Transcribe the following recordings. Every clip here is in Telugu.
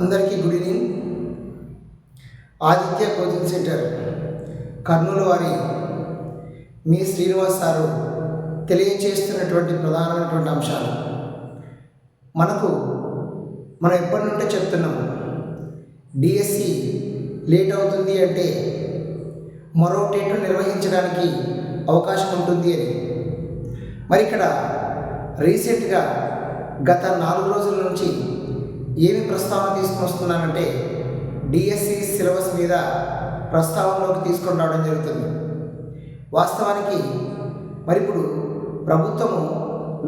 అందరికీ good evening. Aditya coaching centre Kurnool వారి మీ శ్రీనివాస్ సారు తెలియచేస్తున్నటువంటి ప్రధానమైనటువంటి అంశాలు. మనకు మనం ఎప్పటి నుండే చెప్తున్నాం డిఎస్సి లేట్ అవుతుంది అంటే మరో టెట్ నిర్వహించడానికి అవకాశం ఉంటుంది అని. మరి ఇక్కడ రీసెంట్గా గత నాలుగు రోజుల నుంచి ఏమి ప్రస్తావన తీసుకుని వస్తున్నానంటే డిఎస్సి సిలబస్ మీద ప్రస్తావనలోకి తీసుకొని రావడం జరుగుతుంది. వాస్తవానికి మరి ఇప్పుడు ప్రభుత్వము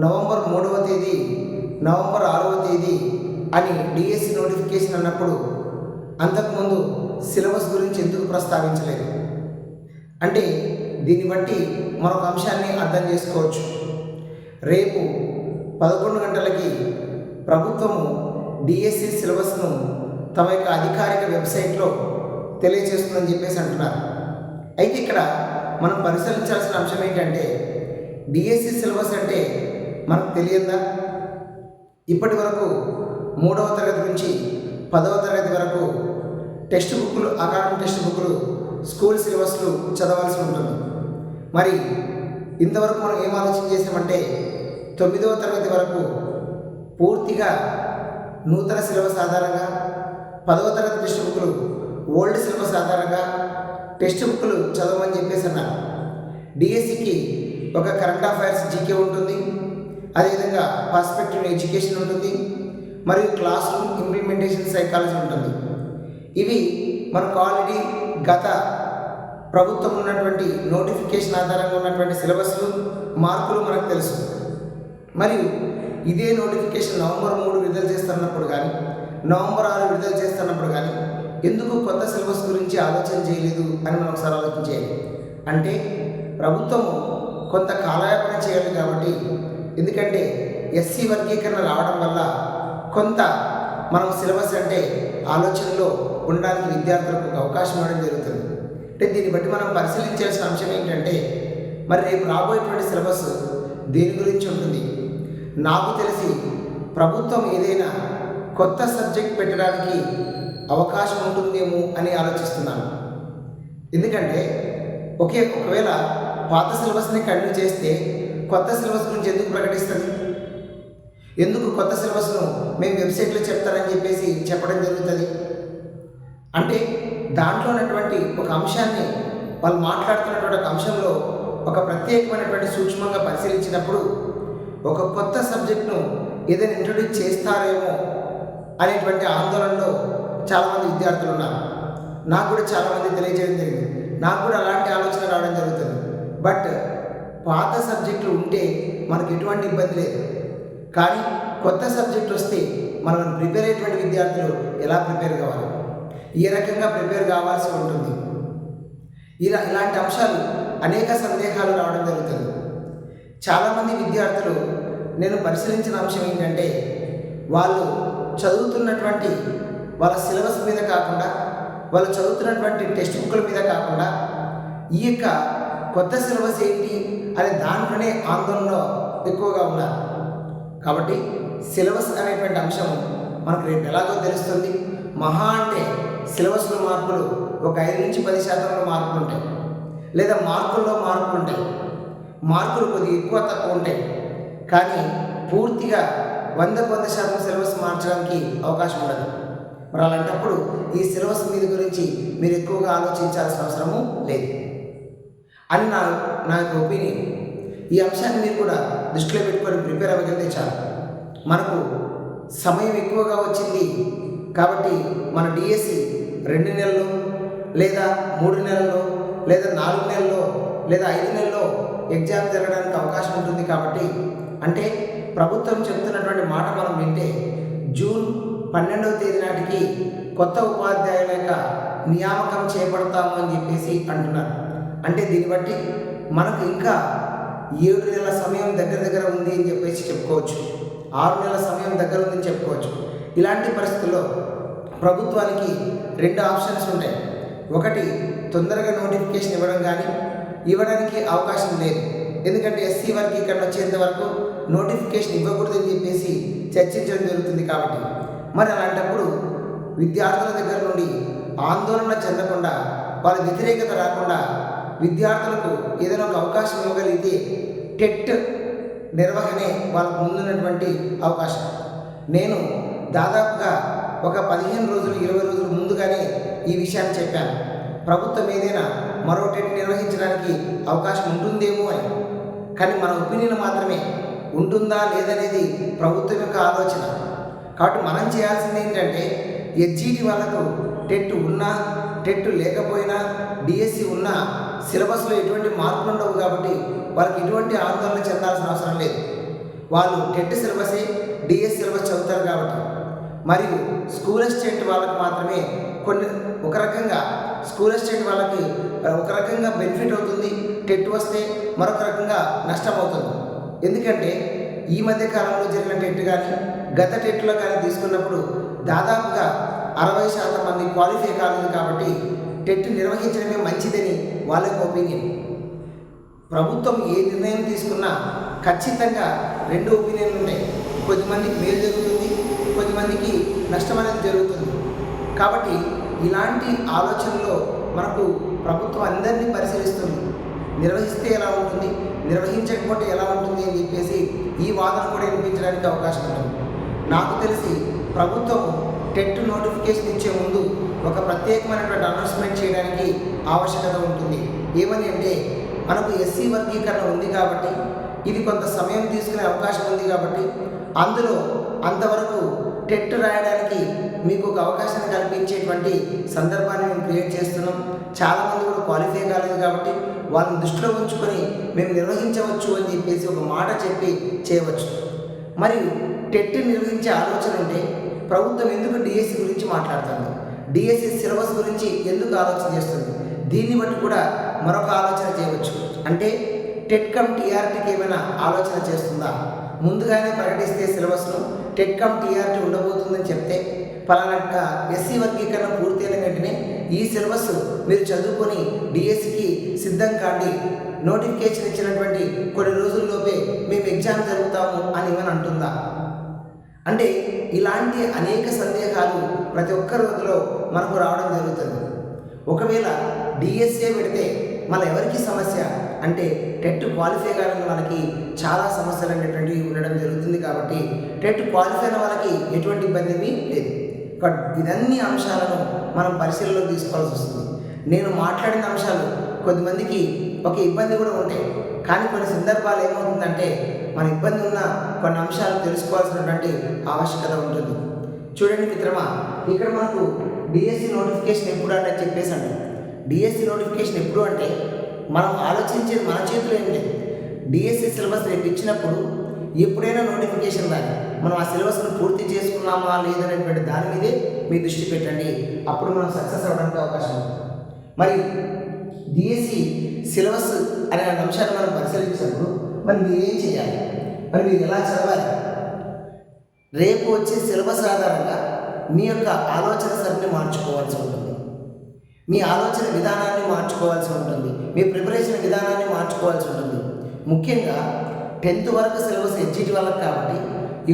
నవంబర్ మూడవ తేదీ నవంబర్ ఆరవ తేదీ అని డిఎస్సి నోటిఫికేషన్ అన్నప్పుడు అంతకుముందు సిలబస్ గురించి ఎందుకు ప్రస్తావించలేదు? అంటే దీన్ని బట్టి మరొక అంశాన్ని అర్థం చేసుకోవచ్చు. రేపు పదకొండు గంటలకి ప్రభుత్వము డిఎస్సి సిలబస్ను తమ యొక్క అధికారిక వెబ్సైట్లో తెలియజేస్తుందని చెప్పేసి అంటున్నారు. అయితే ఇక్కడ మనం పరిశీలించాల్సిన అంశం ఏంటంటే డిఎస్సి సిలబస్ అంటే మనకు తెలియదా? ఇప్పటి వరకు మూడవ తరగతి నుంచి పదవ తరగతి వరకు టెక్స్ట్ బుక్లు అకాడమిక్ టెక్స్ట్ బుక్లు స్కూల్ సిలబస్లు చదవాల్సి ఉంటుంది. మరి ఇంతవరకు మనం ఏం ఆలోచన చేసామంటే తొమ్మిదవ తరగతి వరకు పూర్తిగా నూతన సిలబస్ ఆధారంగా పదవ తరగతి టెక్స్ట్ బుక్లు ఓల్డ్ సిలబస్ ఆధారంగా టెక్స్ట్ బుక్లు చదవమని చెప్పేసి అన్నారు. డిఎస్సికి ఒక కరెంట్ అఫైర్స్ జీకే ఉంటుంది అదేవిధంగా పర్స్పెక్టివ్ ఎడ్యుకేషన్ ఉంటుంది మరియు క్లాస్ రూమ్ ఇంప్లిమెంటేషన్ సైకాలజీ ఉంటుంది. ఇవి మనకు ఆల్రెడీ గత ప్రభుత్వం ఉన్నటువంటి నోటిఫికేషన్ ఆధారంగా ఉన్నటువంటి సిలబస్లు మార్కులు మనకు తెలుసు. మరియు ఇదే నోటిఫికేషన్ నవంబర్ మూడు విడుదల చేస్తున్నప్పుడు కానీ నవంబర్ ఆరు విడుదల చేస్తున్నప్పుడు కానీ ఎందుకు కొత్త సిలబస్ గురించి ఆలోచన చేయలేదు అని మనం ఒకసారి ఆలోచన చేయాలి అంటే ప్రభుత్వము కొంత కాలయాపన చేయాలి కాబట్టి ఎందుకంటే ఎస్సీ వర్గీకరణ రావడం వల్ల కొంత మనం సిలబస్ అంటే ఆలోచనలో ఉండడానికి విద్యార్థులకు ఒక అవకాశం ఇవ్వడం జరుగుతుంది. అంటే దీన్ని బట్టి మనం పరిశీలించాల్సిన అంశం ఏంటంటే మరి రేపు రాబోయేటువంటి సిలబస్ దేని గురించి ఉంటుంది? నాకు తెలిసి ప్రభుత్వం ఏదైనా కొత్త సబ్జెక్ట్ పెట్టడానికి అవకాశం ఉంటుందేమో అని ఆలోచిస్తున్నాను. ఎందుకంటే ఒకే ఒకవేళ పాత సిలబస్ని కంటిన్యూ చేస్తే కొత్త సిలబస్ గురించి ఎందుకు ప్రకటిస్తుంది ఎందుకు కొత్త సిలబస్ను మేము వెబ్సైట్లో చెప్తారని చెప్పేసి చెప్పడం జరుగుతుంది? అంటే దాంట్లో ఉన్నటువంటి ఒక అంశాన్ని వాళ్ళు మాట్లాడుతున్నటువంటి ఒక అంశంలో ఒక ప్రత్యేకమైనటువంటి సూక్ష్మంగా పరిశీలించినప్పుడు ఒక కొత్త సబ్జెక్ట్ను ఏదైనా ఇంట్రొడ్యూస్ చేస్తారేమో అనేటువంటి ఆందోళనలో చాలామంది విద్యార్థులు ఉన్నారు. నాకు కూడా చాలామంది తెలియజేయడం జరిగింది. నాకు కూడా అలాంటి ఆలోచన రావడం జరుగుతుంది. బట్ పాత సబ్జెక్టులు ఉంటే మనకు ఎటువంటి ఇబ్బంది లేదు. కానీ కొత్త సబ్జెక్ట్ వస్తే మనం ప్రిపేర్ అయ్యేటువంటి విద్యార్థులు ఎలా ప్రిపేర్ కావాలి? ఏ రకంగా ప్రిపేర్ కావాల్సి ఉంటుంది? ఇలా ఇలాంటి అంశాలు అనేక సందేహాలు రావడం జరుగుతుంది. చాలామంది విద్యార్థులు నేను పరిశీలించిన అంశం ఏంటంటే వాళ్ళు చదువుతున్నటువంటి వాళ్ళ సిలబస్ మీద కాకుండా వాళ్ళు చదువుతున్నటువంటి టెక్స్ట్ బుక్ల మీద కాకుండా ఈ యొక్క కొత్త సిలబస్ ఏంటి అనే దాంట్లోనే ఆందోళనలో ఎక్కువగా ఉన్నారు. కాబట్టి సిలబస్ అనేటువంటి అంశం మనకు రేపు ఎలాగో తెలుస్తుంది. మహా అంటే సిలబస్లో మార్పులు ఒక ఐదు నుంచి పది శాతంలో మార్పులు ఉంటాయి. లేదా మార్కుల్లో మార్పులు ఉంటాయి. మార్కులు కొద్దిగా ఎక్కువ తక్కువ ఉంటాయి. కానీ పూర్తిగా వంద వంద శాతం సిలబస్ మార్చడానికి అవకాశం ఉండదు. మరి అలాంటప్పుడు ఈ సిలబస్ మీద గురించి మీరు ఎక్కువగా ఆలోచించాల్సిన అవసరము లేదు. అని నా నా యొక్క ఒపీనియన్. ఈ అంశాన్ని మీరు కూడా దృష్టిలో పెట్టుకొని ప్రిపేర్ అవ్వగలిగితే చాలు. మనకు సమయం ఎక్కువగా వచ్చింది కాబట్టి మన డిఎస్సి రెండు నెలల్లో లేదా మూడు నెలల్లో లేదా నాలుగు నెలల్లో లేదా ఐదు నెలల్లో ఎగ్జామ్ జరగడానికి అవకాశం ఉంటుంది కాబట్టి అంటే ప్రభుత్వం చెప్తున్నటువంటి మాట మనం వింటే జూన్ పన్నెండవ తేదీ నాటికి కొత్త ఉపాధ్యాయుల యొక్క నియామకం చేపడతాము అని చెప్పేసి అంటున్నారు. అంటే దీన్ని బట్టి మనకు ఇంకా ఏడు నెలల సమయం దగ్గర దగ్గర ఉంది అని చెప్పేసి చెప్పుకోవచ్చు. ఆరు నెలల సమయం దగ్గర ఉందని చెప్పుకోవచ్చు. ఇలాంటి పరిస్థితుల్లో ప్రభుత్వానికి రెండు ఆప్షన్స్ ఉంటాయి. ఒకటి తొందరగా నోటిఫికేషన్ ఇవ్వడం కానీ ఇవ్వడానికి అవకాశం లేదు. ఎందుకంటే ఎస్సీ వర్గీకరణ వచ్చేంత వరకు నోటిఫికేషన్ ఇవ్వకూడదని చెప్పేసి చర్చించడం జరుగుతుంది కాబట్టి. మరి అలాంటప్పుడు విద్యార్థుల దగ్గర నుండి ఆందోళన చెందకుండా వాళ్ళ వ్యతిరేకత రాకుండా విద్యార్థులకు ఏదైనా ఒక అవకాశం ఇవ్వగలిగితే టెట్ నిర్వహణే వాళ్ళకు ముందున్నటువంటి అవకాశం. నేను దాదాపుగా ఒక పదిహేను రోజులు ఇరవై రోజులు ముందుగానే ఈ విషయాన్ని చెప్పాను. ప్రభుత్వం ఏదైనా మరో టెట్ నిర్వహించడానికి అవకాశం ఉంటుందేమో అని. కానీ మన ఒపీనియన్ మాత్రమే ఉంటుందా లేదనేది ప్రభుత్వం యొక్క ఆలోచన. కాబట్టి మనం చేయాల్సింది ఏంటంటే ఎస్జీటీ వాళ్ళకు టెట్ ఉన్నా టెట్ లేకపోయినా డిఎస్సి ఉన్నా సిలబస్లో ఎటువంటి మార్పులు ఉండవు కాబట్టి వాళ్ళకి ఎటువంటి ఆందోళన చెందాల్సిన అవసరం లేదు. వాళ్ళు టెట్ సిలబసే డిఎస్ సిలబస్ చదువుతారు కాబట్టి. మరియు స్కూల్ అసిస్టెంట్ వాళ్ళకి మాత్రమే కొన్ని ఒక రకంగా స్కూల్ అసిస్టెంట్ వాళ్ళకి ఒక రకంగా బెనిఫిట్ అవుతుంది. టెట్ వస్తే మరొక రకంగా నష్టం అవుతుంది ఎందుకంటే ఈ మధ్య కాలంలో జరిగిన టెట్ కానీ గత టెట్లో కానీ తీసుకున్నప్పుడు దాదాపుగా అరవై శాతం మంది క్వాలిఫై కాలేదు కాబట్టి టెట్ నిర్వహించడమే మంచిదని వాళ్ళ యొక్క ఒపీనియన్. ప్రభుత్వం ఏ నిర్ణయం తీసుకున్నా ఖచ్చితంగా రెండు ఒపీనియన్లు ఉన్నాయి కొద్దిమందికి మేలు జరుగుతుంది కొద్దిమందికి నష్టం అనేది జరుగుతుంది. కాబట్టి ఇలాంటి ఆలోచనలో మనకు ప్రభుత్వం అందరినీ పరిశీలిస్తుంది. నిర్వహిస్తే ఎలా ఉంటుంది నిర్వహించకపోతే ఎలా ఉంటుంది అని చెప్పేసి ఈ వాదన కూడా వినిపించడానికి అవకాశం ఉంటుంది. నాకు తెలిసి ప్రభుత్వం టెట్ నోటిఫికేషన్ ఇచ్చే ముందు ఒక ప్రత్యేకమైనటువంటి అనౌన్స్మెంట్ చేయడానికి ఆవశ్యకత ఉంటుంది. ఏమని అంటే మనకు ఎస్సీ వర్గీకరణ ఉంది కాబట్టి ఇది కొంత సమయం తీసుకునే అవకాశం ఉంది కాబట్టి అందులో అంతవరకు టెట్ రాయడానికి మీకు ఒక అవకాశం కల్పించేటువంటి సందర్భాన్ని మేము క్రియేట్ చేస్తున్నాం. చాలామంది కూడా క్వాలిఫై కాలేదు కాబట్టి వాళ్ళని దృష్టిలో ఉంచుకొని మేము నిర్వహించవచ్చు అని చెప్పేసి ఒక మాట చెప్పి చేయవచ్చు. మరియు టెట్ నిర్వహించే ఆలోచన ఉంటే ప్రభుత్వం ఎందుకు డిఎస్సి గురించి మాట్లాడుతుంది? డిఎస్సి సిలబస్ గురించి ఎందుకు ఆలోచన చేస్తుంది? దీన్ని బట్టి కూడా మరొక ఆలోచన చేయవచ్చు. అంటే టెట్ కమ్ టీఆర్టీకి ఏమైనా ఆలోచన చేస్తుందా? ముందుగానే ప్రకటిస్తే సిలబస్ను టెట్ కమ్ టీఆర్టీ ఉండబోతుందని చెప్తే పలానా ఎస్సీ వర్గీకరణ పూర్తయిన వెంటనే ఈ సిలబస్ మీరు చదువుకొని డిఎస్సికి సిద్ధం కాండి. నోటిఫికేషన్ ఇచ్చినటువంటి కొన్ని రోజుల్లోపే మేము ఎగ్జామ్ జరుగుతాము అని ఏమైనా అంటుందా? అంటే ఇలాంటి అనేక సందేహాలు ప్రతి ఒక్క రోజులో మనకు రావడం జరుగుతుంది. ఒకవేళ డిఎస్ఏ పెడితే మన ఎవరికి సమస్య? అంటే టెట్ క్వాలిఫై కాని వాళ్ళకి చాలా సమస్యలు అనేటువంటివి ఉండడం జరుగుతుంది కాబట్టి టెట్ క్వాలిఫై అయిన వాళ్ళకి ఎటువంటి ఇబ్బంది ఏమీ లేదు. బట్ ఇదన్ని అంశాలను మనం పరిశీలనలో తీసుకోవాల్సి వస్తుంది. నేను మాట్లాడిన అంశాలు కొద్దిమందికి ఒక ఇబ్బంది కూడా ఉంటాయి. కానీ కొన్ని సందర్భాలు ఏమవుతుందంటే మన ఇబ్బంది ఉన్న కొన్ని అంశాలు తెలుసుకోవాల్సినటువంటి ఆవశ్యకత ఉంటుంది. చూడండి మిత్రమా ఇక్కడ మనకు డిఎస్సి నోటిఫికేషన్ ఎప్పుడు అంటే చెప్పేసి అంటాం డిఎస్సి నోటిఫికేషన్ ఎప్పుడు అంటే మనం ఆలోచించేది మన చేతిలో ఏం లేదు. డిఎస్సి సిలబస్ రేపు ఇచ్చినప్పుడు ఎప్పుడైనా నోటిఫికేషన్ రాదు. మనం ఆ సిలబస్ను పూర్తి చేసుకున్నామా లేదనేటువంటి దాని మీదే మీ దృష్టి పెట్టండి. అప్పుడు మనం సక్సెస్ అవ్వడానికి అవకాశం ఉంది. మరి డిఎస్సి సిలబస్ అనే అంశాన్ని మనం పరిశీలించినప్పుడు మరి మీరేం చేయాలి? మరి మీరు ఎలా చదవాలి? రేపు వచ్చే సిలబస్ ఆధారంగా మీ యొక్క ఆలోచన సరిని మార్చుకోవాల్సి ఉంటుంది. మీ ఆలోచన విధానాన్ని మార్చుకోవాల్సి ఉంటుంది. మీ ప్రిపరేషన్ విధానాన్ని మార్చుకోవాల్సి ఉంటుంది. ముఖ్యంగా టెన్త్ వరకు సిలబస్ ఎడ్జిటి వాళ్ళకి కాబట్టి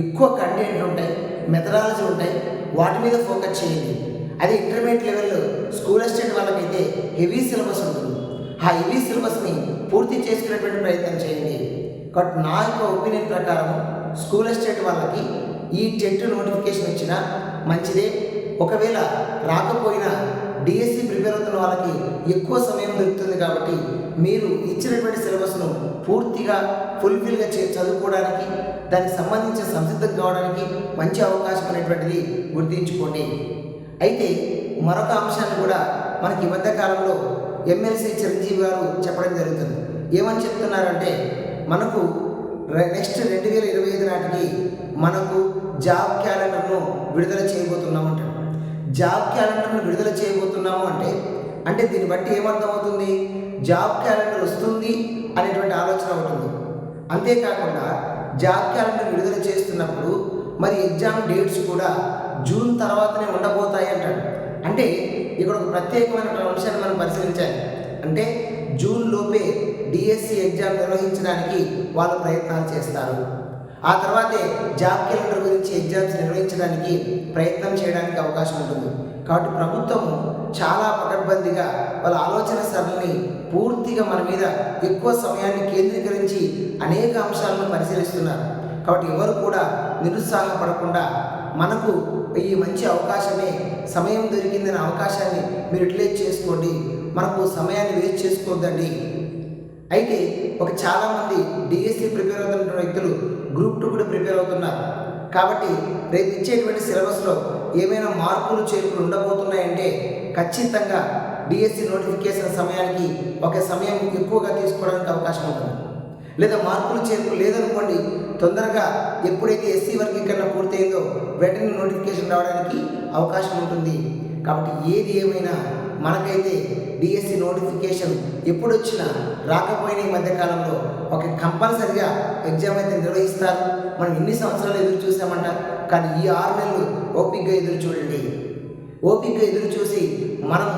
ఎక్కువ కంటెంట్ ఉంటాయి మెథడాలజీ ఉంటాయి వాటి మీద ఫోకస్ చేయండి. అదే ఇంటర్మీడియట్ లెవెల్లో స్కూల్ అసిస్టెంట్ వాళ్ళకైతే హెవీ సిలబస్ ఉంటుంది. ఆ హెవీ సిలబస్ని పూర్తి చేసుకునేటువంటి ప్రయత్నం చేయండి. కాబట్టి నా యొక్క ఒపీనియన్ ప్రకారం స్కూల్ అసిస్టెంట్ వాళ్ళకి ఈ టెట్ నోటిఫికేషన్ ఇచ్చినా మంచిదే. ఒకవేళ రాకపోయినా డిఎస్సి ప్రిపేర్ వాళ్ళకి ఎక్కువ సమయం దొరుకుతుంది కాబట్టి మీరు ఇచ్చినటువంటి సిలబస్ను పూర్తిగా ఫుల్ఫిల్గా చే చదువుకోవడానికి దానికి సంబంధించిన సంసిద్ధం కావడానికి మంచి అవకాశం అనేటువంటిది గుర్తించుకోండి. అయితే మరొక అంశాన్ని కూడా మనకి ఈ మధ్య కాలంలో ఎమ్మెల్సీ చిరంజీవి గారు చెప్పడం జరుగుతుంది. ఏమని చెప్తున్నారంటే మనకు నెక్స్ట్ రెండు వేల ఇరవై ఐదు నాటికి మనకు జాబ్ క్యాలెండర్ను విడుదల చేయబోతున్నామంటారు. జాబ్ క్యాలెండర్ను విడుదల చేయబోతున్నాము అంటే అంటే దీన్ని బట్టి ఏమర్థమవుతుంది? జాబ్ క్యాలెండర్ వస్తుంది అనేటువంటి ఆలోచన ఉంటుంది అంతేకాకుండా జాబ్ క్యాలెండర్ విడుదల చేస్తున్నప్పుడు మరి ఎగ్జామ్ డేట్స్ కూడా జూన్ తర్వాతనే ఉండబోతాయి అంటాడు. అంటే ఇక్కడ ఒక ప్రత్యేకమైన అంశాన్ని మనం పరిశీలించాలి. అంటే జూన్ లోపే డిఎస్సి ఎగ్జామ్ నిర్వహించడానికి వాళ్ళు ప్రయత్నాలు చేస్తారు. ఆ తర్వాతే జాబ్ క్యాలెండర్ గురించి ఎగ్జామ్స్ నిర్వహించడానికి ప్రయత్నం చేయడానికి అవకాశం ఉంటుంది. కాబట్టి ప్రభుత్వం చాలా పకడ్బందీగా వాళ్ళ ఆలోచన సరళిని పూర్తిగా మన మీద ఎక్కువ సమయాన్ని కేంద్రీకరించి అనేక అంశాలను పరిశీలిస్తున్నారు. కాబట్టి ఎవరు కూడా నిరుత్సాహపడకుండా మనకు ఈ మంచి అవకాశమే సమయం దొరికిందనే అవకాశాన్ని మీరు యూటిలైజ్ చేసుకోండి. మనకు సమయాన్ని వేస్ట్ చేసుకోవద్దండి. అయితే ఒక చాలామంది డిఎస్సి ప్రిపేర్ అవుతున్న వ్యక్తులు గ్రూప్ టూ కూడా ప్రిపేర్ అవుతున్నారు. కాబట్టి రేపు ఇచ్చేటువంటి సిలబస్లో ఏమైనా మార్పులు చేర్పులు ఉండబోతున్నాయంటే ఖచ్చితంగా డిఎస్సి నోటిఫికేషన్ సమయానికి ఒక సమయం ఎక్కువగా తీసుకోవడానికి అవకాశం ఉంటుంది. లేదా మార్పులు చేర్పులు లేదనుకోండి తొందరగా ఎప్పుడైతే ఎస్సీ వర్గీకరణ పూర్తయిందో వెంటనే నోటిఫికేషన్ రావడానికి అవకాశం ఉంటుంది. కాబట్టి ఏది ఏమైనా మనకైతే డిఎస్సి నోటిఫికేషన్ ఎప్పుడు వచ్చినా రాకపోయిన ఈ మధ్యకాలంలో ఒక కంపల్సరిగా ఎగ్జామ్ అయితే నిర్వహిస్తారు. మనం ఎన్ని సంవత్సరాలు ఎదురు చూసామంట కానీ ఈ ఆరు నెలలు ఓపిక్గా ఎదురు చూడండి. ఓపిక్గా ఎదురు చూసి మనం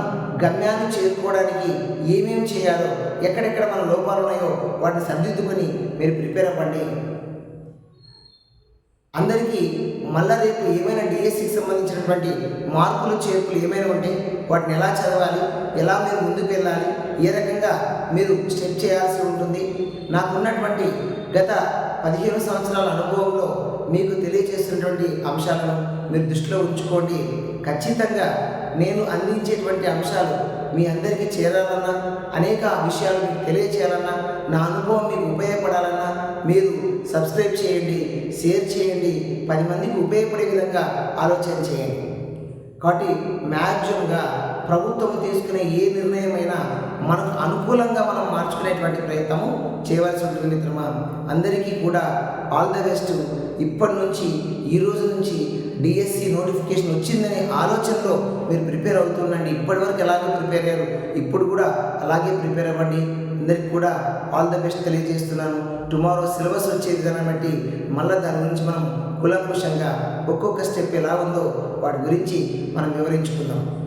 గమ్యాన్ని చేరుకోవడానికి ఏమేమి చేయాలో ఎక్కడెక్కడ మన లోపాలు ఉన్నాయో వాటిని సర్దిద్దుకొని మీరు ప్రిపేర్ అవ్వండి. అందరికీ మళ్ళా రేపు ఏమైనా డిఎస్సికి సంబంధించినటువంటి మార్పులు చేర్పులు ఏమైనా ఉంటే వాటిని ఎలా చదవాలి ఎలా మీరు ముందుకు వెళ్ళాలి ఏ రకంగా మీరు స్టెప్ చేయాల్సి ఉంటుంది నాకున్నటువంటి గత పదిహేను సంవత్సరాల అనుభవంలో మీకు తెలియజేస్తున్నటువంటి అంశాలను మీరు దృష్టిలో ఉంచుకోండి. ఖచ్చితంగా నేను అందించేటువంటి అంశాలు మీ అందరికీ చేరాలన్నా అనేక విషయాలు మీకు తెలియచేయాలన్నా నా అనుభవం మీకు ఉపయోగపడాలన్నా మీరు సబ్స్క్రైబ్ చేయండి షేర్ చేయండి పది మందికి ఉపయోగపడే విధంగా ఆలోచన చేయండి. కాబట్టి మ్యాక్సిమంగా ప్రభుత్వం తీసుకునే ఏ నిర్ణయమైనా మనకు అనుకూలంగా మనం మార్చుకునేటువంటి ప్రయత్నము చేయవలసి ఉంటుంది మిత్రమా. అందరికీ కూడా ఆల్ ద బెస్ట్ ఇప్పటి నుంచి ఈ రోజు నుంచి డిఎస్సి నోటిఫికేషన్ వచ్చిందనే ఆలోచనలో మీరు ప్రిపేర్ అవుతుండండి. ఇప్పటివరకు ఎలాగో ప్రిపేర్ అయ్యారు ఇప్పుడు కూడా అలాగే ప్రిపేర్ అవ్వండి. అందరికి కూడా ఆల్ ద బెస్ట్ తెలియజేస్తున్నాను. టుమారో సిలబస్ వచ్చేది దాన్ని బట్టి మళ్ళీ దాని గురించి మనం కులంకుశంగా ఒక్కొక్క స్టెప్ ఎలా ఉందో వాటి గురించి మనం వివరించుకుందాం.